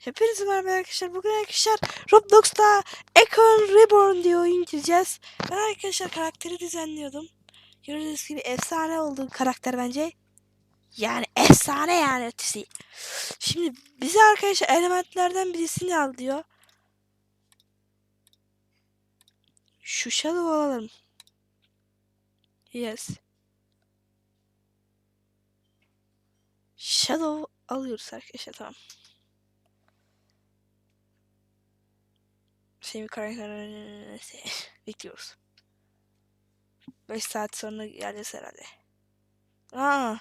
Hepinize merhaba arkadaşlar. Bugün arkadaşlar Roblox'ta Econ Reborn diye oyun gireceğiz. Ben arkadaşlar karakteri düzenliyordum. Gördüğünüz gibi efsane oldu karakter bence. Yani efsane yani ötesi. Şimdi bize arkadaşlar elementlerden birisini al diyor. Şu Shadow alalım. Yes. Shadow alıyoruz arkadaşlar tamam. Şey karakterleri bekliyoruz. 5 saat sonra geleceğiz herhalde. Aa,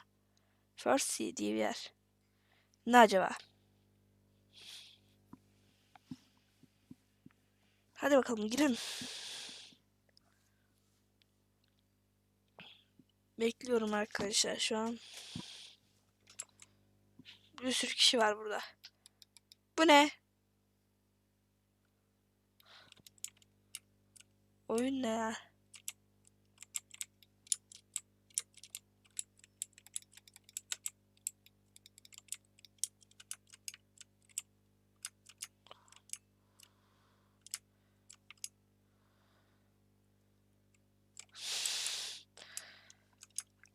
First Sea diye bir yer. Ne acaba? Hadi bakalım girin. Bekliyorum arkadaşlar şu an. Bir sürü kişi var burada. Bu ne? Oyun ne ya?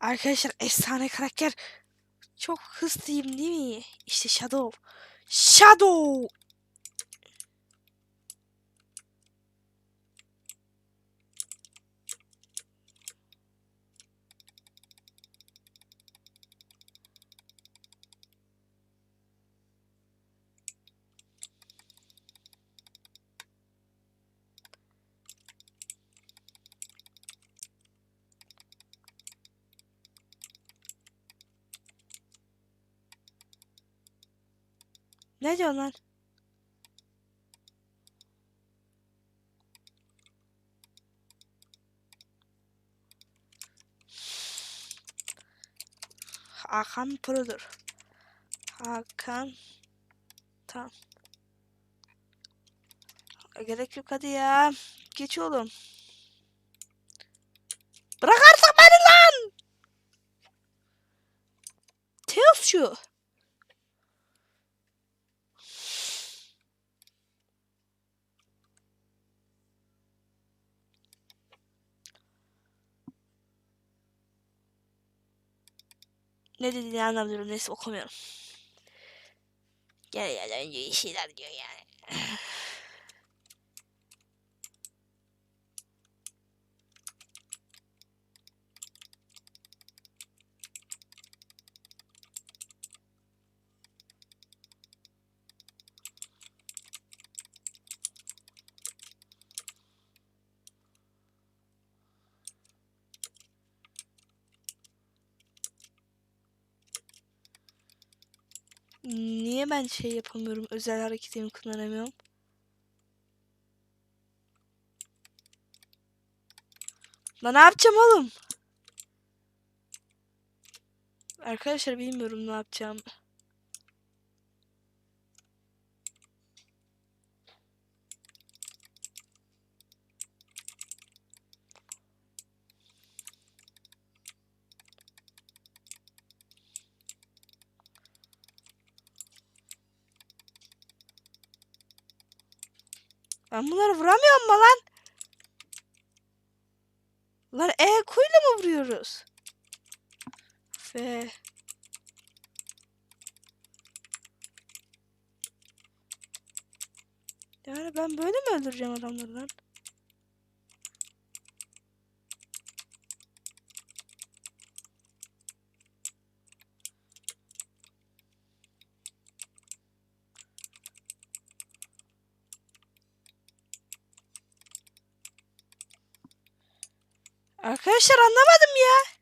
Arkadaşlar efsane karakter. Çok hızlıyım değil mi? İşte Shadow. Shadow. Ne diyorsun lan? Hakan Pro'dur. Hakan Tamam. Gerek yok hadi ya. Geç oğlum. Bırak artık beni lan! Teos Ne dediğini anlamıyorum. Neyse okumuyorum. Gel gel önce şeyler diyor yani. Niye ben şey yapamıyorum? Özel hareketimi kullanamıyorum. Lan ne yapacağım oğlum? Arkadaşlar bilmiyorum ne yapacağım. Ben bunları vuramıyorum mu lan? Lan E kuyla mı vuruyoruz? F. Yani ben böyle mi öldüreceğim adamları lan? Arkadaşlar anlamadım ya.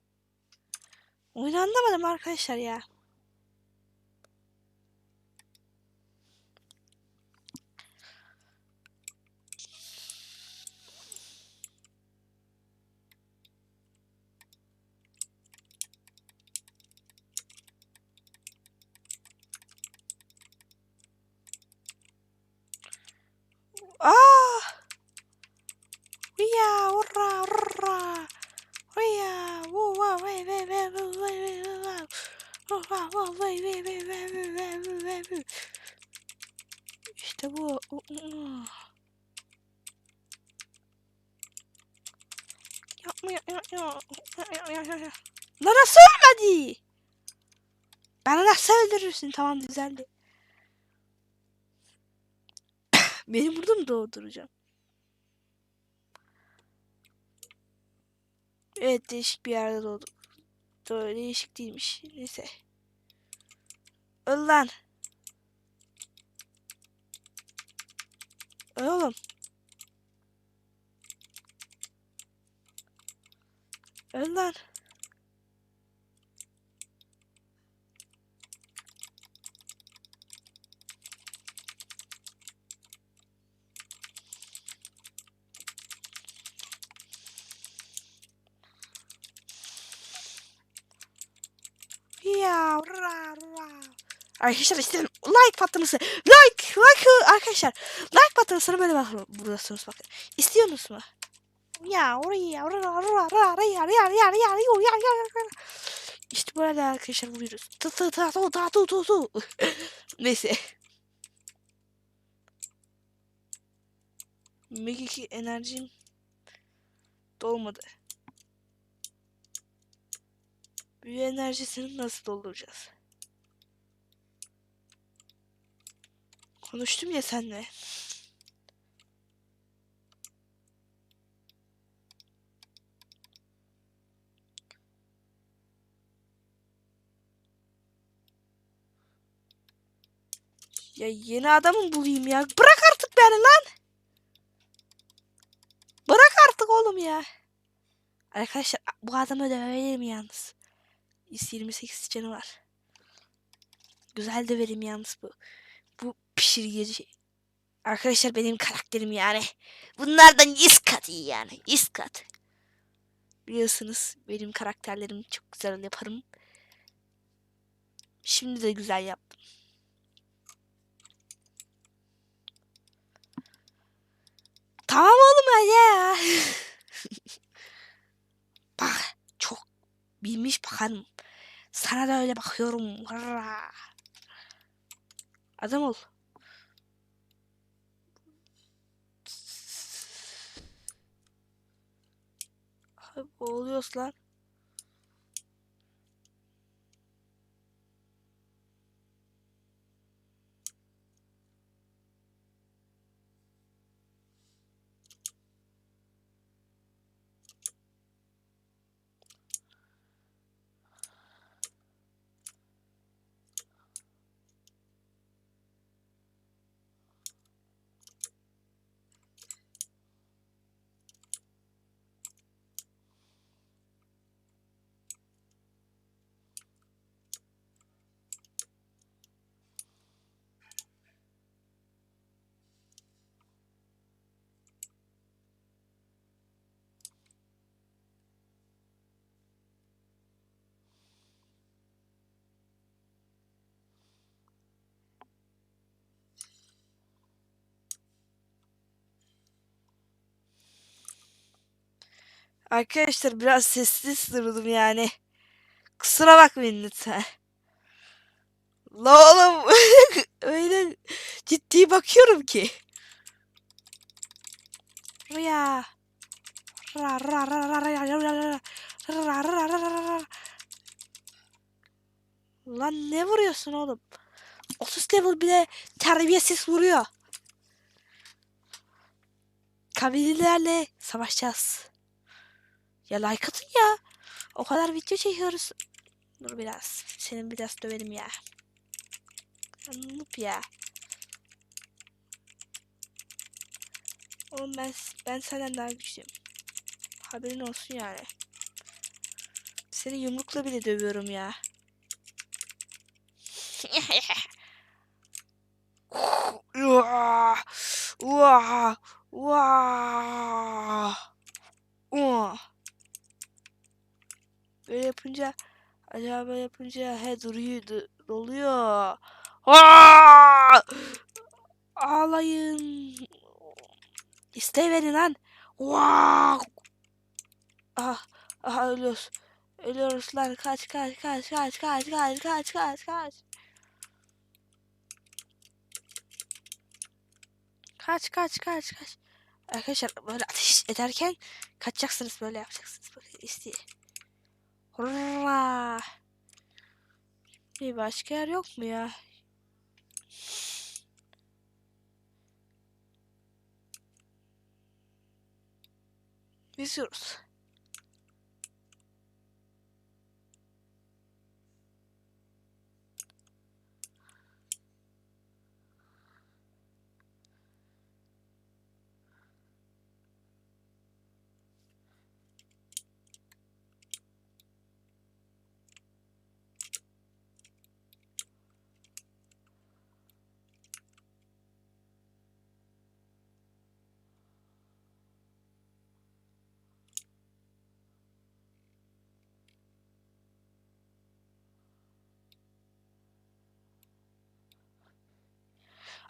Oyunu anlamadım arkadaşlar ya. Yapma ya ya. Lan nasıl ölmedi? Bana nasıl öldürürsün? Tamam düzeldi. Beni burada mı doğduracağım? Evet değişik bir yerde doğdum. Doğru değişik değilmiş. Neyse. Öl lan. Oğlum. Önder. Arkadaşlar istedim like patlaması. Like, like arkadaşlar. Patlamasını böyle bakın buradasınız bakın. İstiyorsunuz mu? Ya oraya ra ra ra ra ra ya ya ya ya ya ya İşte böyle arkadaşlar vuruyoruz. Tı tı tı tı tı tı tı tı. Neyse. Megiki enerjim dolmadı. Büyü enerjisini nasıl dolduracağız? Konuştum ya senle. Ya yeni adamı bulayım ya. Bırak artık beni lan. Bırak artık oğlum ya. Arkadaşlar bu adamı dövebilirim yalnız. 128 canı var. Güzel de verim yalnız bu. Bu pişirgeci. Arkadaşlar benim karakterim yani. Bunlardan 100 kat iyi yani. 100 kat. Biliyorsunuz benim karakterlerim çok güzel yaparım. Şimdi de güzel yaptım. Tamam oğlum hadi ya. Bak çok bilmiş bakarım. Sana da öyle bakıyorum. Adam ol. Abi boğuluyoruz lan. Arkadaşlar biraz sessiz durdum yani. Kusura bakmayın lütfen. La oğlum öyle ciddi bakıyorum ki. Rüya. Ra ra ra ra ra ra ra ra ra ra ra ra Lan ne vuruyorsun oğlum? 30 level bile terbiyesiz vuruyor. Kabilelerle savaşacağız. Ya like atın ya. O kadar video çekiyoruz. Dur biraz. Senin biraz dövelim ya. Noob ya. Oğlum ben ben senden daha güçlüyüm. Haberin olsun yani. Seni yumrukla bile dövüyorum ya. Uaa! Uaa! Uaa! Uaa! Böyle yapınca acaba böyle yapınca he duruyor du- doluyor. Aa! Ağlayın. İsteği verin lan. Ah, ah ölüyoruz. Ölüyoruz lan. Kaç kaç kaç kaç kaç kaç kaç kaç kaç. Kaç kaç kaç kaç. Arkadaşlar böyle ateş ederken kaçacaksınız böyle yapacaksınız böyle isteye. Hurra. Bir başka yer yok mu ya? Yüzüyoruz.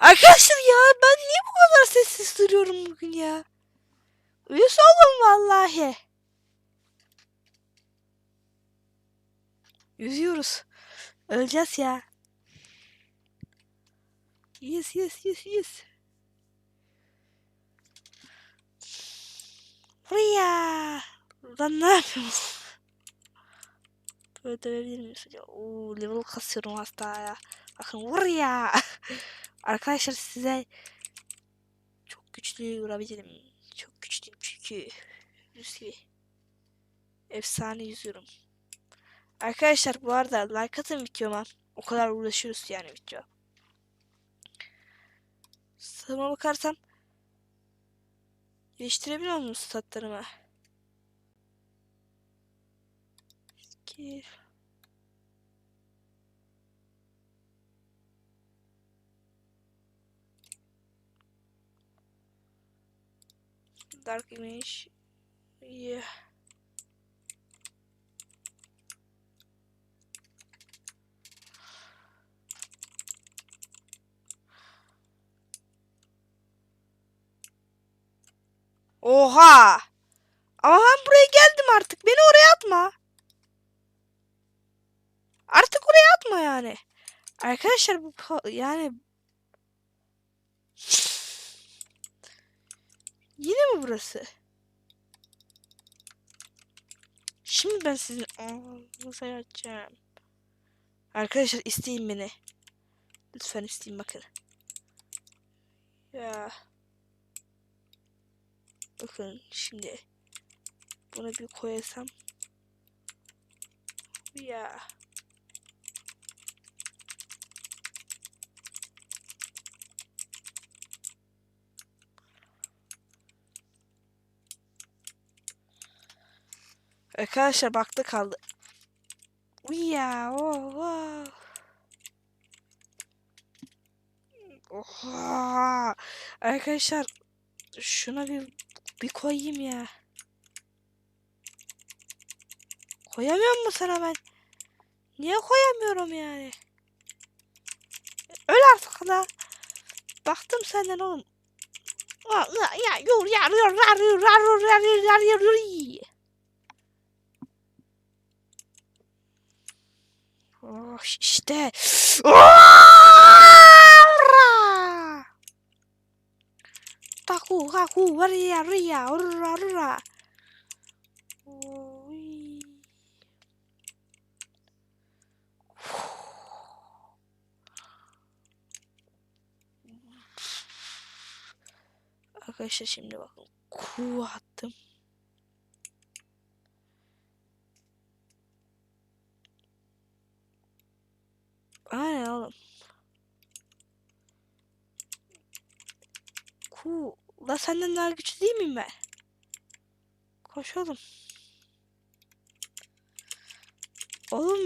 Arkadaşlar ya ben niye bu kadar sessiz duruyorum bugün ya? Uyuz oldum vallahi. Yüzüyoruz. Öleceğiz ya. Yes yes yes yes. Buraya. Buradan ne yapıyoruz? Böyle dövebilir miyiz? Oo, level kasıyorum hasta ya. Bakın buraya. Arkadaşlar size çok güçlü vurabilirim. Çok güçlüyüm çünkü. Yüz gibi. Efsane yüzüyorum. Arkadaşlar bu arada like atın videoma. O kadar uğraşıyoruz yani video. Sana bakarsam geliştirebiliyor musun statlarımı? Ki Dark Image. Yeah. Oha! Ama ben buraya geldim artık. Beni oraya atma. Artık oraya atma yani. Arkadaşlar bu yani Yine mi burası? Şimdi ben sizin ağzınıza açacağım. Arkadaşlar isteyin beni. Lütfen isteyin bakın. Ya. Bakın şimdi. Bunu bir koyasam. Ya. Arkadaşlar baktı kaldı. Ya oh, oh. Oha! Arkadaşlar şuna bir bir koyayım ya. Koyamıyor mu sana ben? Niye koyamıyorum yani? Öl artık da. Baktım senden oğlum. Ya ya yor ya yor yor yor yor yor yor yor Oh, işte. Taku, kaku, waria, ria, urra, urra. Arkadaşlar şimdi bakın. Ku attım. Aynen oğlum. Ku. La senden daha güçlü değil miyim ben? Koş oğlum.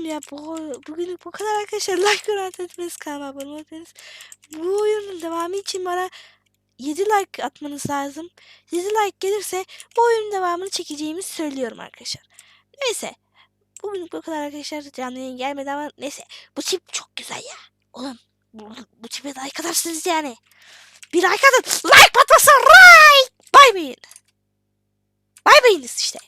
Ya bu bugün bu kadar arkadaşlar like ve etmeniz kanalıma abone olmanız. Bu oyunun devamı için bana 7 like atmanız lazım. 7 like gelirse bu oyunun devamını çekeceğimi söylüyorum arkadaşlar. Neyse. Bugün bu kadar arkadaşlar. Canlı yayın gelmedi ama neyse. Bu çip çok güzel ya. Oğlum bu, bu çipe like atarsınız yani. Bir like atın. Like patlasın. Like. Bay bayın. Bay bayınız işte.